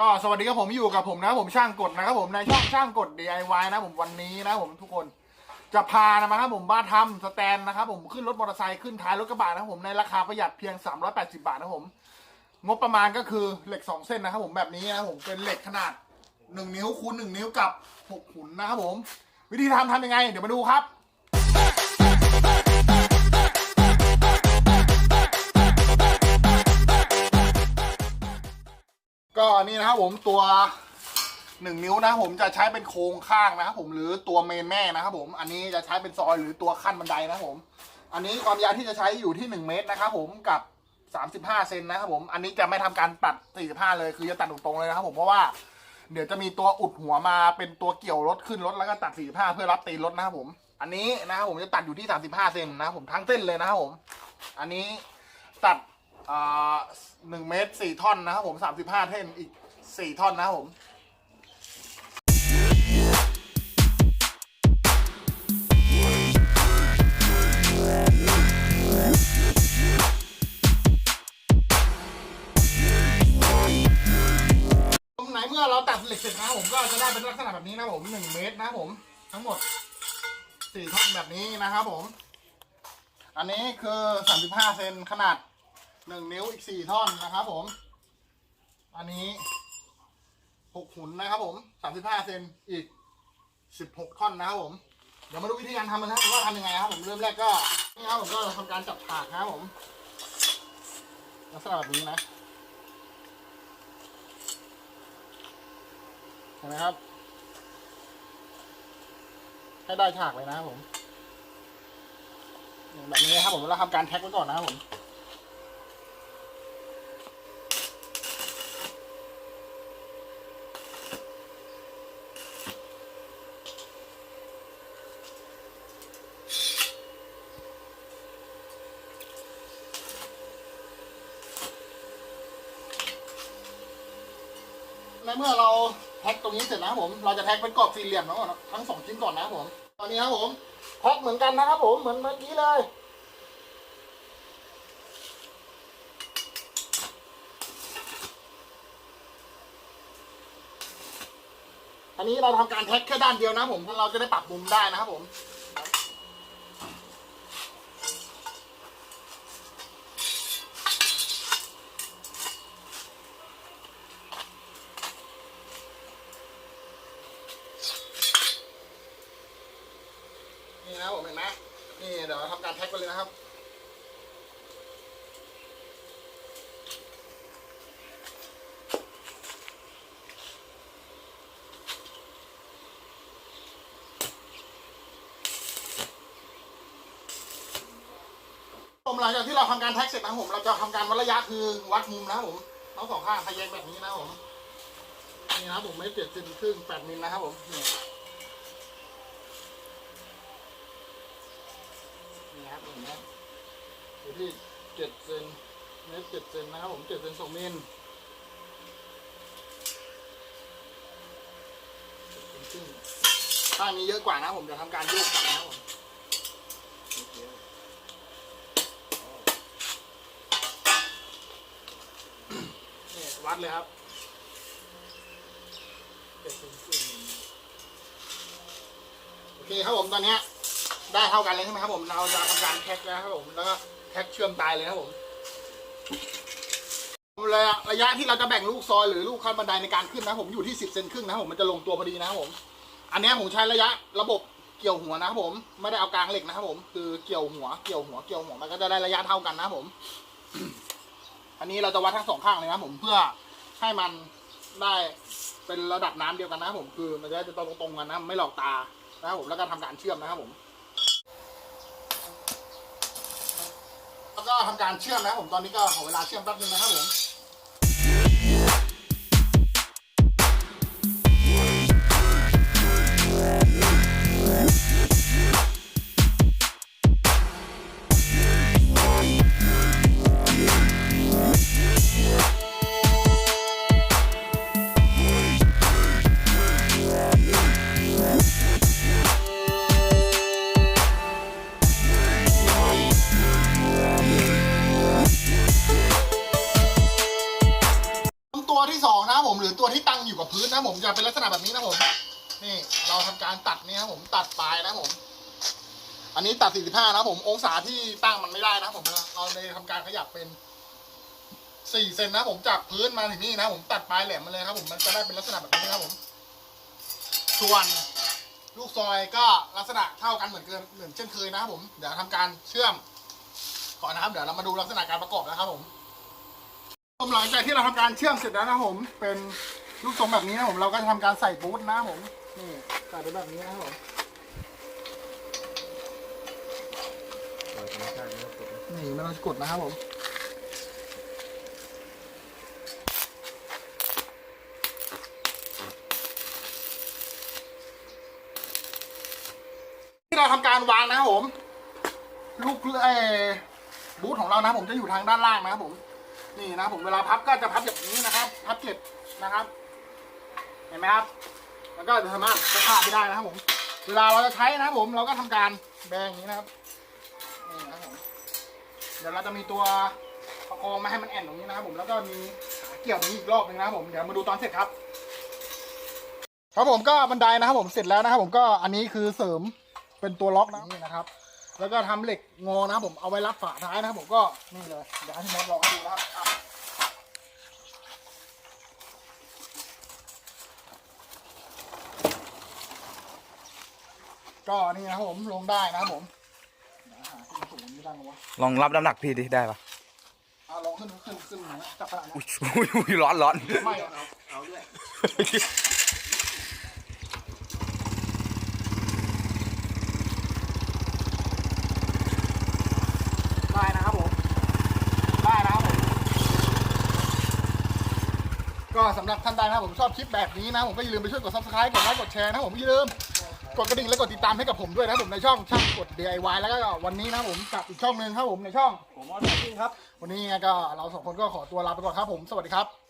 ก็สวัสดีครับผมอยู่กับผมนะผมช่างกดนะครับผมในช่องช่างกด DIY นะผมวันนี้นะผมทุกคนจะพานะครับผมบ้านทำสแตนนะครับผมขึ้นรถมอเตอร์ไซค์ขึ้นท้ายรถกระบะนะครับผมในราคาประหยัดเพียง 380 บาทนะผมงบประมาณก็คือเหล็ก 2 เส้นนะครับผมแบบนี้นะผมเป็นเหล็กขนาด 1 นิ้วคูณ1นิ้วกับ 6 หุ่นนะครับผม วิธีทำทำยังไง เดี๋ยวมาดูครับ ก็นี่นะครับผมตัวหนึ่งนิ้วนะครับผมจะใช้เป็นโครงข้างนะครับผมหรือตัวเมนแม่นะครับผมอันนี้จะใช้เป็นซอยหรือตัวขั้นบันไดนะครับผม อันนี้ความยาวที่จะใช้อยู่ที่หนึ่งเมตรนะครับผมกับสามสิบห้าเซนนะครับผมอันนี้จะไม่ทำการตัดสี่สิบห้าเลยคือจะตัดตรงๆเลยนะครับผมเพราะว่าเดี๋ยวจะมีตัวอุดหัวมาเป็นตัวเกี่ยวรถขึ้นรถแล้วก็ตัดสี่สิบห้าเพื่อรับตีนรถนะครับผม อันนี้นะครับผมจะตัดอยู่ที่สามสิบห้าเซนนะครับผมทั้งเส้นเลยนะครับผม อันนี้ตัด อ่าหนึ่งเมตรสี่ท่อนนะครับผมสามสิบห้าเท่นอีกสี่ท่อนนะครับผมตรงไหนเมื่อเราตัดเหล็กเสร็จนะผมก็จะได้เป็นลักษณะแบบนี้นะผมหนึ่งเมตรนะผม ทั้งหมดสี่ท่อนแบบนี้นะครับผม อันนี้คือสามสิบห้าเซนขนาด หนึ่งนิ้วอีกสี่ท่อนนะครับผม อันนี้หกหุ่นนะครับผมสามสิบห้าเซนอีกสิบหกท่อนนะครับผม เดี๋ยวมาดูวิธีการทำกันนะว่าทำยังไงครับผมเริ่มแรกก็นี่ครับผมก็ทำการจับฉากนะครับผมลักษณะแบบนี้นะเห็นไหมครับ ให้ได้ฉากเลยนะครับผมแบบนี้นะครับผมเราทำการแท็กไว้ก่อนนะครับผม เมื่อเราแท็กตรงนี้เสร็จนะครับผม เราจะแท็กเป็นกรอบสี่เหลี่ยมแล้วก่อนนะทั้งสองชิ้นก่อนนะครับผม ตอนนี้ครับผมแท็กเหมือนกันนะครับผม เหมือนเมื่อกี้เลย อันนี้เราทำการแท็กแค่ด้านเดียวนะครับผมเพื่อเราจะได้ปรับมุมได้นะครับผม นี่นะครับผมเห็นไหมนี่เดี๋ยวทำการแท็กไปเลยนะครับผมหลังจากที่เราทำการแท็กเสร็จนะผมเราจะทำการวัดระยะคือวัดมุมนะผมทั้งสองข้างทะแยงแบบนี้นะผมนี่นะครับผมไม่เจ็ดเซนครึ่งแปดมิลนะครับผมนี่ นี่ครับเห็นไหมอยู่ที่เจ็ดเซนเมตรเจ็ดเซนนะครับผมเจ็ดเซนสองมิลซึ่งข้างนี้เยอะกว่านะผมจะทำการโยกกลับนะครับผมนี่วัดเลยครับโอเคครับผมตอนนี้ ได้เท่ากันเลยใช่ไหมครับผม เราจะทำการแท็กแล้วครับผม แล้วก็แท็กเชื่อมตายเลยครับผมระยะระยะที่เราจะแบ่งลูกซอยหรือลูกขั้นบันไดในการขึ้นนะผมอยู่ที่สิบเซนครึ่งนะผมมันจะลงตัวพอดีนะครับผม อันนี้ผมใช้ระยะระบบเกี่ยวหัวนะครับผม ไม่ได้เอากลางเหล็กนะครับผม คือเกี่ยวหัว เกี่ยวหัว เกี่ยวหัวมันก็จะได้ระยะเท่ากันนะครับผม อันนี้เราจะวัดทั้งสองข้างเลยนะผมเพื่อให้มันได้เป็นระดับน้ำเดียวกันนะครับผม คือมันจะได้เป็นตรงๆกันนะไม่หลอกตานะครับผม แล้วก็ทำการเชื่อมนะครับผม แล้ว ก็ทำการเชื่อมนะครับผมตอนนี้ก็ขอเวลาเชื่อมแป๊บนึงนะครับผม หรือตัวที่ตั้งอยู่กับพื้นนะผมจะเป็นลักษณะแบบนี้นะผม นี่เราทำการตัดนี่ครับผมตัดปลายนะผม อันนี้ตัด 45 นะผม องศาที่ตั้งมันไม่ได้นะผมเราเลยทำการขยับเป็น4เซนนะผมจากพื้นมาถึงนี่นะผมตัดปลายแหลมมาเลยครับผมมันจะได้เป็นลักษณะแบบนี้นะครับผม ส่วนลูกซอยก็ลักษณะเท่ากันเหมือนเกินเหมือนเช่นเคยนะครับผม เดี๋ยวทำการเชื่อมก่อนนะครับ เดี๋ยวเรามาดูลักษณะการประกอบนะครับผม ผมหลังจากที่เราทำการเชื่อมเสร็จแล้วนะครับผม เป็นลูกทรงแบบนี้นะผมเราก็จะทำการใส่บูทนะครับผมนี่ใส่ไปแบบนี้นะครับผมนี่ไม่ต้องกดนะครับผมที่เราทำการวางนะครับผม ลูกเออบูทของเรานะครับผมจะอยู่ทางด้านล่างนะครับผม นี่นะผมเวลาพับก็จะพับแบบนี้นะครับ พับเก็บนะครับ เห็นไหมครับ แล้วก็จะสามารถจะขาดไม่ได้นะครับผม เวลาเราจะใช้นะครับผมเราก็ทำการแบงอย่างนี้นะครับนี่นะครับผมเดี๋ยวเราจะมีตัวประคองม่ให้มันแอนตรงนี้นะครับผมแล้วก็มีขาเกี่ยวตรงนี้อีกรอบหนึงนะครับผมเดี๋ยวมาดูตอนเสร็จครับครับผมก็บันไดนะครับผมเสร็จแล้วนะครับผมก็อันนี้คือเสริมเป็นตัวล็อกนะนี่นะครับ แล้วก็ทำเหล็กงอนะครับผมเอาไว้รับฝาท้ายนะครับผมก็นี่เลยเดี๋ยวให้พี่มดลองให้ดูนะครับอะก็นี่นะครับผมลงได้นะครับผมเดี๋ยวหาที่มันสูงไม่ได้มั้วะลองรับน้ำหนักพี่ดิได้ปะเอาลองขึ้นขึ้นขึ้นหน่อยนะจับขนาดนี้อุ้ยอุ้ยอุ้ยร้อนร้อนไม่เอาเอาด้วยได้นะครับผม ได้นะครับผม ก็สำหรับท่านใดนะครับผมชอบคลิปแบบนี้นะผมก็อย่าลืมไปช่วยกด subscribe กดไลค์กดแชร์นะผมอย่าลืมกดกระดิ่งและกดติดตามให้กับผมด้วยนะผมในช่องช่างกด DIY แล้วก็วันนี้นะผมกับอีกช่องหนึ่งครับผมในช่องผมว่าจริงครับ วันนี้ก็เราสองคนก็ขอตัวลาไปก่อนครับผมสวัสดีครับ